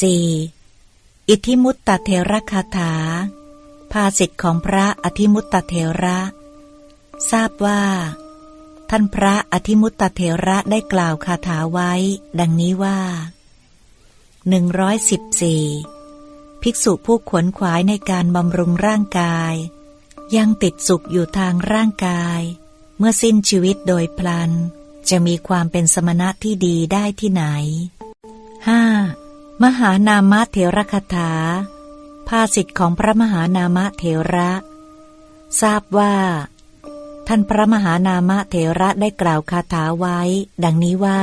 4. อิทธิมุตตเทระคาถา ภาสิทธิ์ของพระอธิมุตตเทระ ทราบว่า ท่านพระอธิมุตตเทระได้กล่าวคาถาไว้ ดังนี้ว่า 114 ภิกษุผู้ขวนขวายในการบำรุงร่างกาย ยังติดสุขอยู่ทางร่างกาย เมื่อสิ้นชีวิตโดยพลัน จะมีความเป็นสมณะที่ดีได้ที่ไหน 5. มหานามะเถระคาถา ภาสิทธิ์ของพระมหานามะเถระ ทราบว่า ท่านพระมหานามะเถระได้กล่าวคาถาไว้ ดังนี้ว่า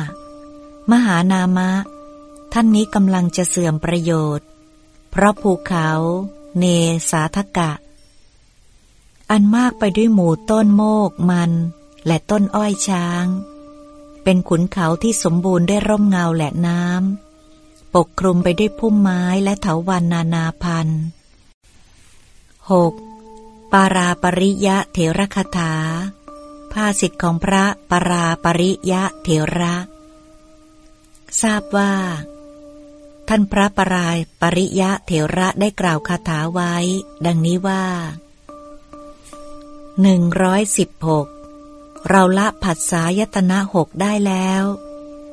115มหานามะ ท่านนี้กำลังจะเสื่อมประโยชน์ เพราะภูเขา เนสาทกะ อันมากไปด้วยหมู่ต้นโมกมัน และต้นอ้อยช้าง เป็นขุนเขาที่สมบูรณ์ด้วยร่มเงาแหละน้ำ ปกคลุมไปด้วยพุ่มไม้และเถาวันนานาพันธุ์ 6. ปาราปริยะเถรคาถา ภาสิทธิ์ของพระปาราปริยะเถระ ทราบว่า ท่านพระปรายปริยะเถระได้กล่าวคาถาไว้ ดังนี้ว่า 116 เราละผัสสายตนะหกได้แล้ว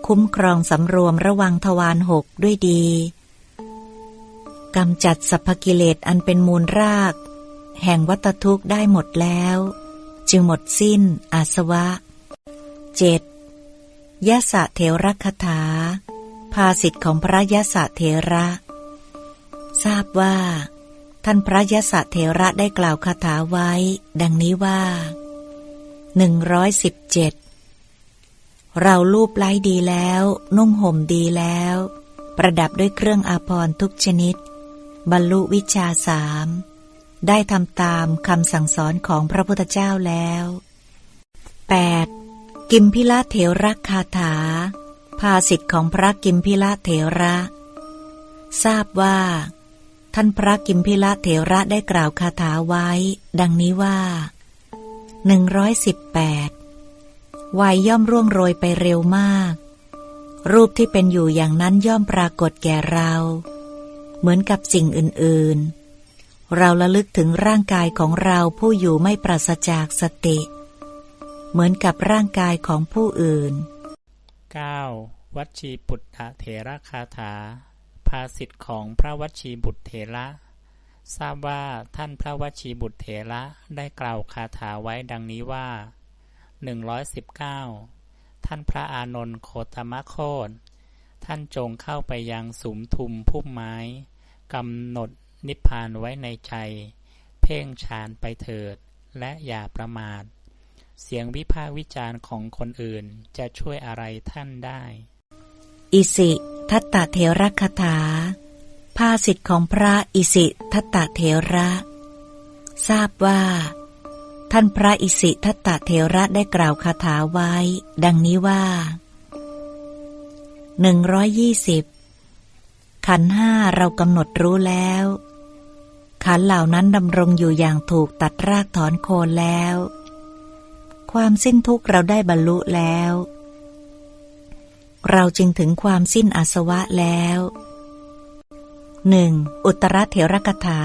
คุ้มครองสำรวมระวังทวารหกด้วยดีกำจัดสัพพกิเลสอันเป็นมูลราก แห่งวัตทุกข์ได้หมดแล้ว จึงหมดสิ้นอาสวะเจ็ดยะสะเถระคถา ภาสิทธิ์ของพระยะสะเถระ ทราบว่า ท่านพระยะสะเถระได้กล่าวคาถาไว้ ดังนี้ว่า หนึ่งร้อยสิบเจ็ดเราลูบไล้ดีแล้ว นุ่งห่มดีแล้ว ประดับด้วยเครื่องอาภรณ์ทุกชนิด บรรลุวิชาสามได้ทำตามคำสั่งสอนของพระพุทธเจ้าแล้ว 8. กิมพิละเถระคาถา ภาสิทธิ์ของพระกิมพิละเถระ ทราบว่า ท่านพระกิมพิละเถระได้กล่าวคาถาไว้ ดังนี้ว่า หนึ่งร้อยสิบแปดวัยย่อมร่วงโรยไปเร็วมาก รูปที่เป็นอยู่อย่างนั้นย่อมปรากฏแก่เรา เหมือนกับสิ่งอื่นๆ เราระลึกถึงร่างกายของเราผู้อยู่ไม่ปราศจากสติ เหมือนกับร่างกายของผู้อื่น 9. วัชีปุตตะเถระคาถา ภาสิทธิ์ของพระวัชีบุตรเถระ ทราบว่าท่านพระวชีบุตรเถระได้กล่าวคาถาไว้ดังนี้ว่า 119 ท่านพระอานนท์โคตมะโคตท่านจงเข้าไปยังสุมทุมพุ่มไม้กำหนดนิพพานไว้ในใจ เพ่งฌานไปเถิด และอย่าประมาท เสียงวิพากวิจารณ์ของคนอื่นจะช่วยอะไรท่านได้ อิสิทัตตะเทระคาถา ภาสิทธิ์ของพระอิสิทัตตเถระ ทราบว่า ท่านพระอิสิทัตตเถระได้กล่าวคาถาไว้ ดังนี้ว่าหนึ่งร้อยยี่สิบขันห้าเรากำหนดรู้แล้ว ขันเหล่านั้นดำรงอยู่อย่างถูกตัดรากถอนโคนแล้ว ความสิ้นทุกข์เราได้บรรลุแล้ว เราจึงถึงความสิ้นอาสวะแล้ว หนึ่งอุตรเถระกถา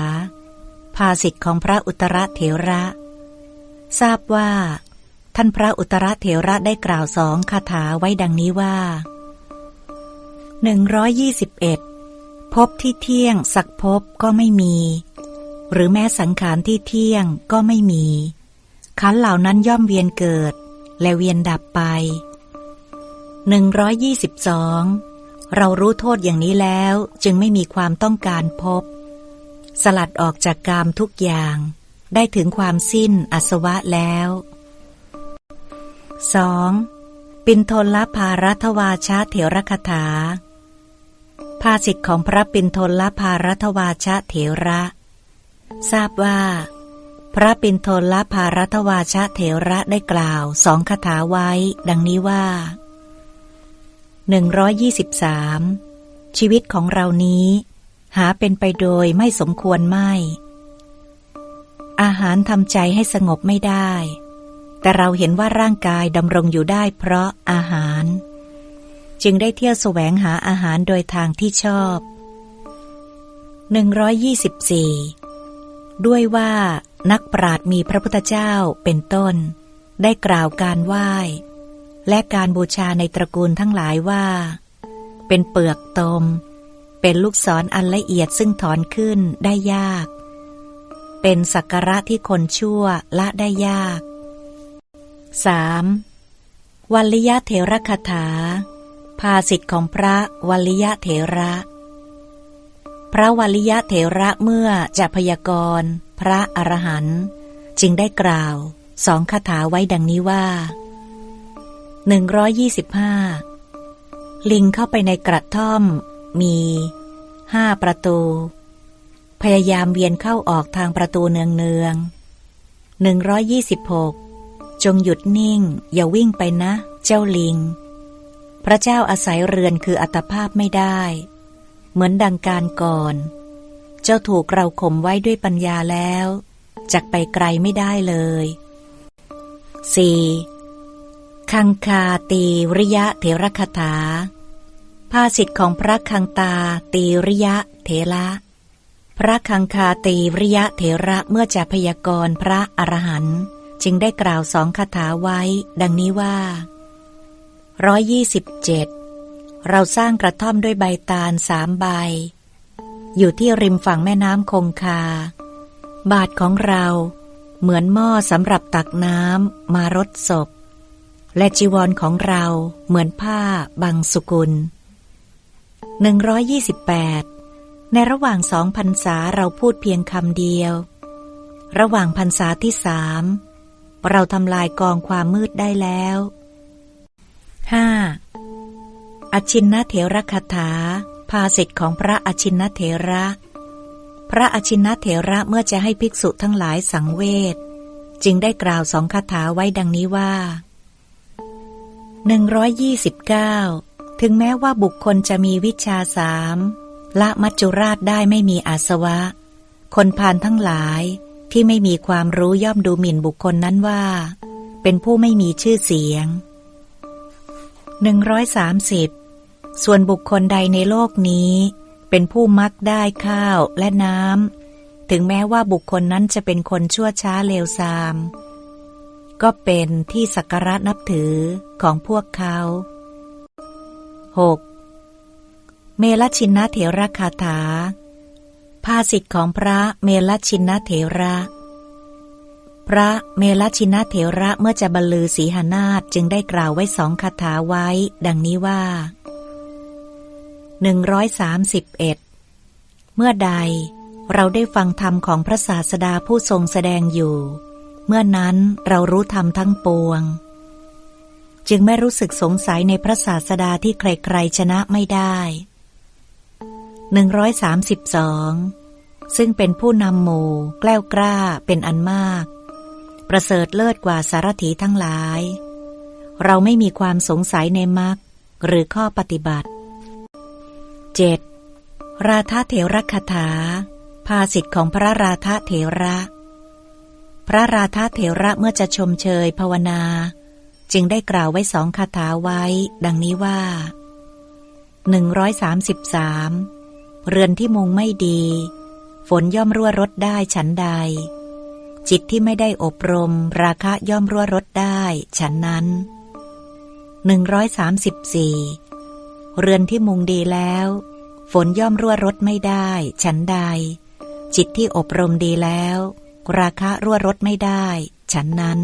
ภาสิทธิของพระอุตรเถระ ทราบว่า ท่านพระอุตรเถระได้กล่าวสองคาถาไว้ดังนี้ว่า 121 พบที่เที่ยงสักพบก็ไม่มี หรือแม้สังขารที่เที่ยงก็ไม่มี ขันเหล่านั้นย่อมเวียนเกิด และเวียนดับไป 122 เรารู้โทษอย่างนี้แล้วจึงไม่มีความต้องการพบ สลัดออกจากกามทุกอย่าง ได้ถึงความสิ้นอสวะแล้ว 2. ปินทลภารัตวาชาเถระคถา ภาสิทธิ์ของพระปินทลภารัตวาชาเถระ ทราบว่า พระปินทลภารัตวาชาเถระได้กล่าวสองคาถาไว้ ดังนี้ว่า 123 ชีวิตของเรานี้ หาเป็นไปโดยไม่สมควรไม่ อาหารทำใจให้สงบไม่ได้ แต่เราเห็นว่าร่างกายดำรงอยู่ได้เพราะอาหาร จึงได้เที่ยวแสวงหาอาหารโดยทางที่ชอบ 124 ด้วยว่านักปราดมีพระพุทธเจ้าเป็นต้น ได้กล่าวการไหว้ และการบูชาในตระกูลทั้งหลายว่า เป็นเปลือกตม เป็นลูกศรออันละเอียดซึ่งถอนขึ้นได้ยาก เป็นสักการะที่คนชั่วละได้ยาก 3. วัลยะเถระคาถา ภาสิทธิ์ของพระวัลยะเถระ พระวัลยะเถระเมื่อจะพยากรณ์ พระอรหันต์จึงได้กล่าวสองคาถาไว้ดังนี้ว่า 125 ลิงเข้าไปในกระท่อม มีห้าประตู พยายามเวียนเข้าออกทางประตูเนืองเนืองหนึ่งร้อยยี่สิบหกจงหยุดนิ่ง อย่าวิ่งไปนะ เจ้าลิง พระเจ้าอาศัยเรือนคืออัตภาพไม่ได้ เหมือนดังการก่อน เจ้าถูกเราข่มไว้ด้วยปัญญาแล้ว จักไปไกลไม่ได้เลย 4. คังคาตีริยะเถระคาถา ภาสิทธิ์ของพระคังตาตีริยะเถระพระคังคาตีริยะเถระเมื่อจะพยากรณ์พระอรหันต์จึงได้กล่าวสองคาถาไว้ ดังนี้ว่าร้อยยี่สิบเจ็ดเราสร้างกระท่อมด้วยใบตาลสามใบ อยู่ที่ริมฝั่งแม่น้ำคงคา บาทของเราเหมือนหม้อสำหรับตักน้ำมารดศพ และจีวรของเราเหมือนผ้าบางสุกุล 128 ในระหว่างสองพรรษาเราพูดเพียงคำเดียว ระหว่างพรรษาที่สามเราทำลายกองความมืดได้แล้ว 5. อชินนเถระคาถา ภาสิทธิ์ของพระอชินนเถระ พระอชินนเถระเมื่อจะให้ภิกษุทั้งหลายสังเวชจึงได้กล่าวสองคาถาไว้ดังนี้ว่า 129 ถึงแม้ว่าบุคคลจะมีวิชาสามละมัจจุราชได้ไม่มีอาสวะ คนพาลทั้งหลายที่ไม่มีความรู้ย่อมดูหมิ่นบุคคลนั้นว่า เป็นผู้ไม่มีชื่อเสียง 130 ส่วนบุคคลใดในโลกนี้ เป็นผู้มักได้ข้าวและน้ำถึงแม้ว่าบุคคลนั้นจะเป็นคนชั่วช้าเลวทราม ก็เป็นที่สักการะนับถือของพวกเขา 6. เมลชินนเถระคาถา ภาสิทธิ์ของพระเมลชินนเถระ พระเมลชินนเถระเมื่อจะบรรลือสีหานาฏจึงได้กล่าวไว้สองคาถาไว้ ดังนี้ว่า 131 เมื่อใดเราได้ฟังธรรมของพระศาสดาผู้ทรงแสดงอยู่ เมื่อนั้นเรารู้ธรรมทั้งปวง จึงไม่รู้สึกสงสัยในพระศาสดาที่ใครๆชนะไม่ได้ 132 ซึ่งเป็นผู้นำหมู่แกล้วกล้าเป็นอันมาก ประเสริฐเลิศกว่าสารถีทั้งหลาย เราไม่มีความสงสัยในมรรคหรือข้อปฏิบัติ 7. ราธาเถระคาถา ภาสิทธิ์ของพระราธาเถระ พระราธาเถระเมื่อจะชมเชยภาวนา จึงได้กล่าวไว้สองคาถาไว้ ดังนี้ว่า 133 เรือนที่มุงไม่ดี ฝนย่อมรั่วรดได้ฉันใด จิตที่ไม่ได้อบรม ราคะย่อมรั่วรดได้ฉันนั้น 134 เรือนที่มุงดีแล้ว ฝนย่อมรั่วรดไม่ได้ ฉันใด จิตที่อบรมดีแล้ว ราคะรั่วรดไม่ได้ ฉันนั้น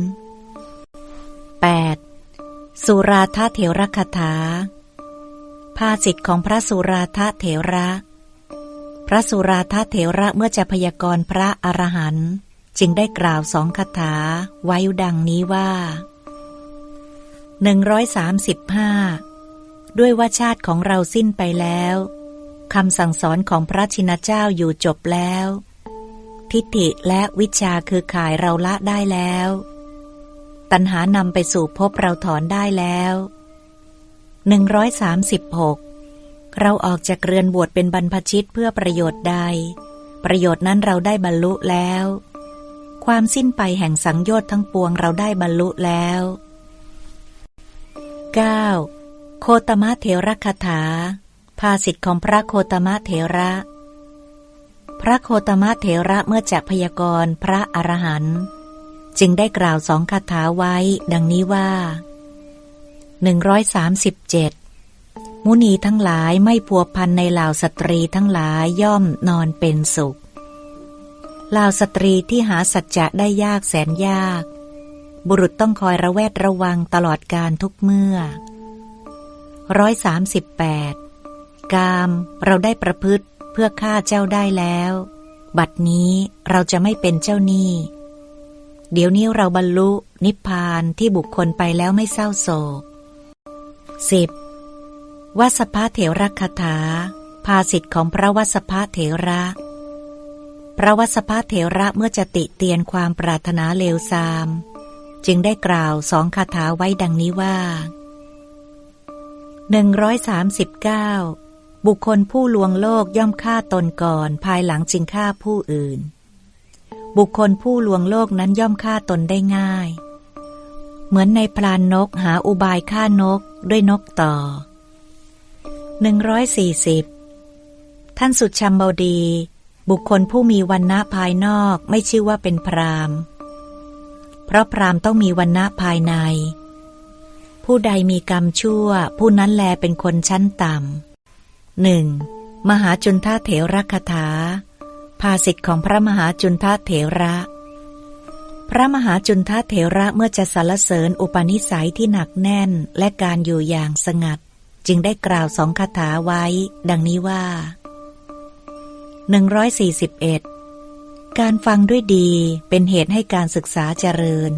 8. สุราธาเถรคาถา ภาสิทธิ์ของพระสุราธาเถระ พระสุราธาเถระเมื่อจะพยากรณ์พระอรหันต์จึงได้กล่าวสองคาถาไว้ดังนี้ว่า 135 ด้วยว่าชาติของเราสิ้นไปแล้วคำสั่งสอนของพระชินเจ้าอยู่จบแล้ว ทิฏฐิและวิชาคือข่ายเราละได้แล้ว ตัณหานำไปสู่ภพเราถอนได้แล้ว 136 เราออกจากเรือนบวชเป็นบรรพชิตเพื่อประโยชน์ใด ประโยชน์นั้นเราได้บรรลุแล้ว ความสิ้นไปแห่งสังโยชน์ทั้งปวงเราได้บรรลุแล้ว 9. โคตมะเถระคาถา ภาสิทธิของพระโคตมะเถระ พระโคตมะเถระเมื่อจะพยากรณ์พระอรหันต์จึงได้กล่าวสองคาถาไว้ ดังนี้ว่า 137 มุนีทั้งหลายไม่พัวพันในเหล่าสตรีทั้งหลายย่อมนอนเป็นสุขเหล่าสตรีที่หาสัจจะได้ยากแสนยาก บุรุษต้องคอยระแวดระวังตลอดการทุกเมื่อร้อยสามสิบแปดกามเราได้ประพฤติ พื่อฆ่าเจ้าได้แล้ว บัดนี้เราจะไม่เป็นเจ้าหนี้เดี๋ยวนี้เราบรรลุนิพพานที่บุคคลไปแล้วไม่เศร้าโศกสิบวัสภะเถระคาถา ภาสิทธิ์ของพระวัสภะเถระ พระวัสภะเถระเมื่อจะติเตียนความปรารถนาเลวทราม จึงได้กล่าวสองคาถาไว้ดังนี้ว่า 139 บุคคลผู้ลวงโลกย่อมฆ่าตนก่อน ภายหลังจึงฆ่าผู้อื่น บุคคลผู้ลวงโลกนั้นย่อมฆ่าตนได้ง่าย เหมือนในพลานนกหาอุบายฆ่านกด้วยนกต่อ 140 ท่านสุดชัมบดี บุคคลผู้มีวันณะภายนอกไม่ชื่อว่าเป็นพรามเพราะพรามต้องมีวันณะภายใน ผู้ใดมีกรรมชั่ว ผู้นั้นแลเป็นคนชั้นต่ำ หนึ่งมหาจุนทเถระคาถา ภาสิทธิ์ของพระมหาจุนทเถระ พระมหาจุนทเถระเมื่อจะสรรเสริญอุปนิสัยที่หนักแน่นและการอยู่อย่างสงัด จึงได้กล่าวสองคาถาไว้ ดังนี้ว่า 141 การฟังด้วยดีเป็นเหตุให้การศึกษาเจริญ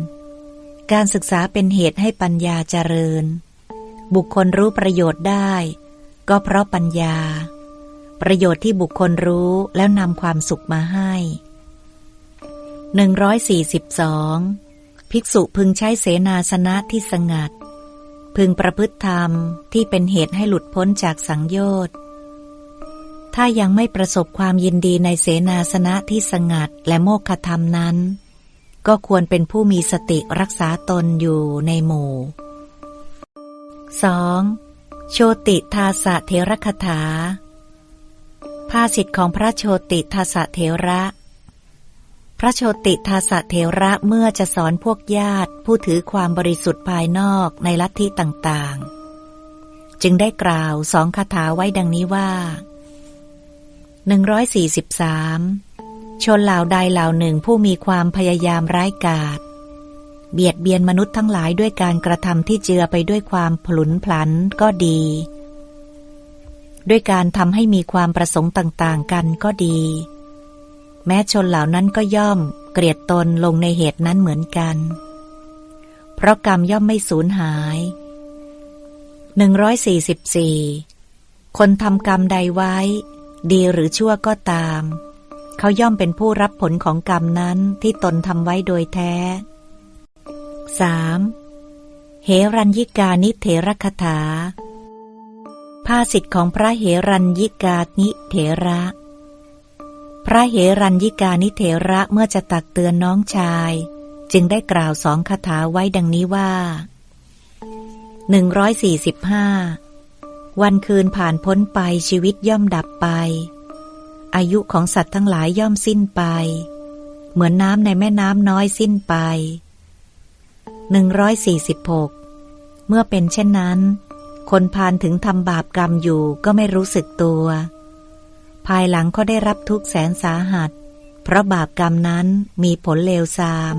การศึกษาเป็นเหตุให้ปัญญาเจริญ บุคคลรู้ประโยชน์ได้ ก็เพราะปัญญา ประโยชน์ที่บุคคลรู้แล้วนำความสุขมาให้ 142 ภิกษุพึงใช้เสนาสนะที่สงัด พึงประพฤติธรรมที่เป็นเหตุให้หลุดพ้นจากสังโยชน์ถ้ายังไม่ประสบความยินดีในเสนาสนะที่สงัดและโมกขธรรมนั้น ก็ควรเป็นผู้มีสติรักษาตนอยู่ในหมู่ 2. โชติทาสะเทระคถา ภาสิทธิ์ของพระโชติทาสะเทระ พระโชติทาสะเทระเมื่อจะสอนพวกญาติผู้ถือความบริสุทธิ์ภายนอกในลัทธิต่างๆ จึงได้กล่าวสองคาถาไว้ดังนี้ว่า 143 ชนเหล่าใดเหล่าหนึ่งผู้มีความพยายามร้ายกาจ เบียดเบียนมนุษย์ทั้งหลายด้วยการกระทำที่เจือไปด้วยความผลุนพลันก็ดี ด้วยการทำให้มีความประสงค์ต่างๆ กันก็ดี แม้ชนเหล่านั้นก็ย่อมเกลียดตนลงในเหตุนั้นเหมือนกัน เพราะกรรมย่อมไม่สูญหาย 144 คนทำกรรมใดไว้ ดีหรือชั่วก็ตาม เขาย่อมเป็นผู้รับผลของกรรมนั้นที่ตนทำไว้โดยแท้ 3. เหรัญยิกานิเถรคถา ภาสิทธิ์ของพระเหรัญยิกานิเถระ พระเหรัญยิกานิเถระเมื่อจะตักเตือนน้องชาย จึงได้กล่าวสองคาถาไว้ดังนี้ว่า 145 วันคืนผ่านพ้นไปชีวิตย่อมดับไป อายุของสัตว์ทั้งหลายย่อมสิ้นไป เหมือนน้ำในแม่น้ำน้อยสิ้นไป 146 เมื่อเป็นเช่นนั้น คนพานถึงทำบาปกรรมอยู่ก็ไม่รู้สึกตัว ภายหลังก็ได้รับทุกแสนสาหัส เพราะบาปกรรมนั้นมีผลเลวทราม